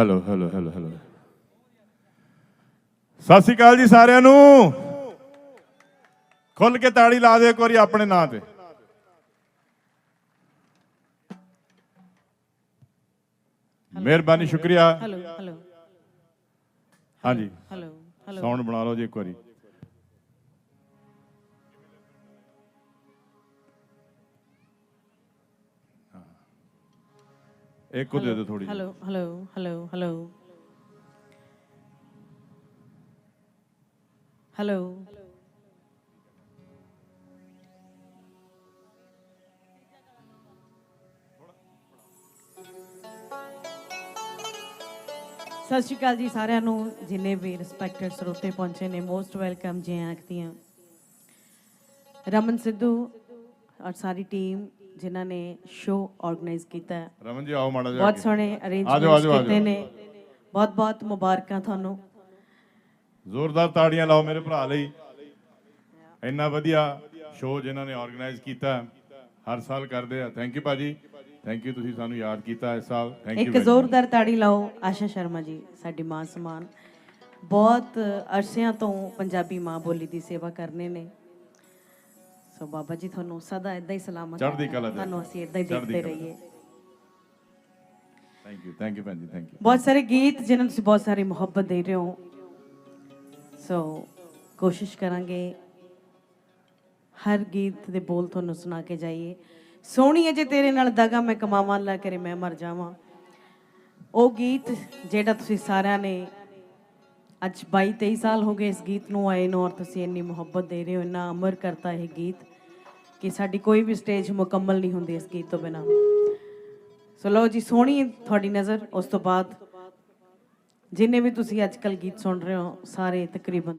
Hello hello hello hello ਸਤਿ ਸ਼੍ਰੀ ਅਕਾਲ ਜੀ ਸਾਰਿਆਂ ਨੂੰ। ਖੁੱਲ ਕੇ ਤਾੜੀ ਲਾ ਦਿਓ ਇੱਕ ਵਾਰੀ ਆਪਣੇ ਨਾਂ ਤੇ। ਮਿਹਰਬਾਨੀ ਸ਼ੁਕਰੀਆ। ਹੈਲੋ ਹੈਲੋ ਹਾਂਜੀ। ਹੈਲੋ ਹੈਲੋ ਸਾਊਂਡ ਬਣਾ ਲਓ ਜੀ ਇੱਕ ਵਾਰੀ। ਇੱਕ ਉਹ ਦੇ ਦਿਓ ਥੋੜੀ hello hello hello hello hello Sat Sri Akal ਜੀ ਸਾਰਿਆਂ ਨੂੰ, ਜਿੰਨੇ ਵੀ ਰਿਸਪੈਕਟਡ ਸਰੋਤੇ ਪਹੁੰਚੇ ਨੇ ਮੋਸਟ ਵੈਲਕਮ ਜੀ ਆਖਦੀਆਂ। ਰਮਨ ਸਿੱਧੂ, ਔਰ ਸਾਰੀ ਟੀਮ ਜਿਨ੍ਹਾਂ ਨੇ ਸ਼ੋਅ ਆਰਗੇਨਾਈਜ਼ ਕੀਤਾ ਹੈ। ਰਮਨ ਜੀ ਆਓ ਮਾੜਾ ਜਿਹਾ ਬਹੁਤ। ਸੋਹਣੇ ਅਰੇਂਜਮੈਂਟਸ ਕੀਤੇ। ਨੇ। ਬਹੁਤ ਬਹੁਤ ਮੁਬਾਰਕਾਂ ਤੁਹਾਨੂੰ। ਜ਼ੋਰਦਾਰ ਤਾੜੀਆਂ ਲਾਓ ਮੇਰੇ ਭਰਾ ਲਈ। ਇੰਨਾ ਵਧੀਆ ਸ਼ੋਅ ਜਿਨ੍ਹਾਂ ਨੇ ਆਰਗੇਨਾਈਜ਼ ਕੀਤਾ ਹਰ ਸਾਲ ਕਰਦੇ ਆ। ਥੈਂਕ ਯੂ ਭਾਜੀ। ਥੈਂਕ ਯੂ ਤੁਸੀਂ ਸਾਨੂੰ ਯਾਦ ਕੀਤਾ ਇਸ ਸਾਲ। ਥੈਂਕ ਯੂ ਇੱਕ ਜ਼ੋਰਦਾਰ ਤਾੜੀ ਲਾਓ ਆਸ਼ਾ ਸ਼ਰਮਾ ਜੀ ਸਾਡੀ ਮਾਂ ਸਮਾਨ। ਬਹੁਤ ਅਰਸਿਆਂ ਤੋਂ ਪੰਜਾਬੀ ਮਾਂ ਬੋਲੀ ਦੀ ਸੇਵਾ ਕਰਨੇ ਨੇ। ਸੋ ਬਾਬਾ ਜੀ ਤੁਹਾਨੂੰ ਸਦਾ ਇਦਾਂ ਹੀ ਸਲਾਮਤ ਚੜ੍ਹਦੀ। ਕਲਾ ਦੇ। ਤੁਹਾਨੂੰ ਅਸੀਂ ਇਦਾਂ ਹੀ ਦੇਖਦੇ ਰਹੀਏ। ਥੈਂਕ ਯੂ ਥੈਂਕ ਯੂ ਭੈਣ ਜੀ ਥੈਂਕ ਯੂ ਬਹੁਤ ਸਾਰੇ ਗੀਤ ਜਿਨ੍ਹਾਂ ਨੂੰ ਤੁਸੀਂ ਬਹੁਤ ਸਾਰੀ ਮੁਹੱਬਤ ਦੇ ਰਹੇ ਹੋ। ਸੋ ਕੋਸ਼ਿਸ਼ ਕਰਾਂਗੇ ਹਰ ਗੀਤ ਦੇ ਬੋਲ ਤੁਹਾਨੂੰ ਸੁਣਾ ਕੇ ਜਾਈਏ। ਸੋਹਣੀ ਹੈ ਜੇ ਤੇਰੇ ਨਾਲ ਦਗਾ ਮੈਂ ਕਮਾਵਾਂ ਅੱਲਾ ਕਰੇ ਮੈਂ ਮਰ ਜਾਵਾਂ। ਉਹ ਗੀਤ ਜਿਹੜਾ ਤੁਸੀਂ ਸਾਰਿਆਂ ਨੇ ਅੱਜ 22 23 ਸਾਲ ਹੋ ਗਏ ਇਸ ਗੀਤ ਨੂੰ ਆਏ ਨੂੰ ਔਰ ਤੁਸੀਂ ਇੰਨੀ ਮੁਹੱਬਤ ਦੇ ਰਹੇ ਹੋ, ਇੰਨਾ ਅਮਰ ਕਰਤਾ ਇਹ ਗੀਤ ਕਿ ਸਾਡੀ ਕੋਈ ਵੀ ਸਟੇਜ ਮੁਕੰਮਲ ਨਹੀਂ ਹੁੰਦੀ ਇਸ ਗੀਤ ਤੋਂ ਬਿਨਾ। ਸੋ ਲਓ ਜੀ, ਸੋਹਣੀ ਤੁਹਾਡੀ ਨਜ਼ਰ, ਉਸ ਤੋਂ ਬਾਅਦ ਜਿੰਨੇ ਵੀ ਤੁਸੀਂ ਅੱਜ ਕੱਲ ਗੀਤ ਸੁਣ ਰਹੇ ਹੋ, ਸਾਰੇ ਤਕਰੀਬਨ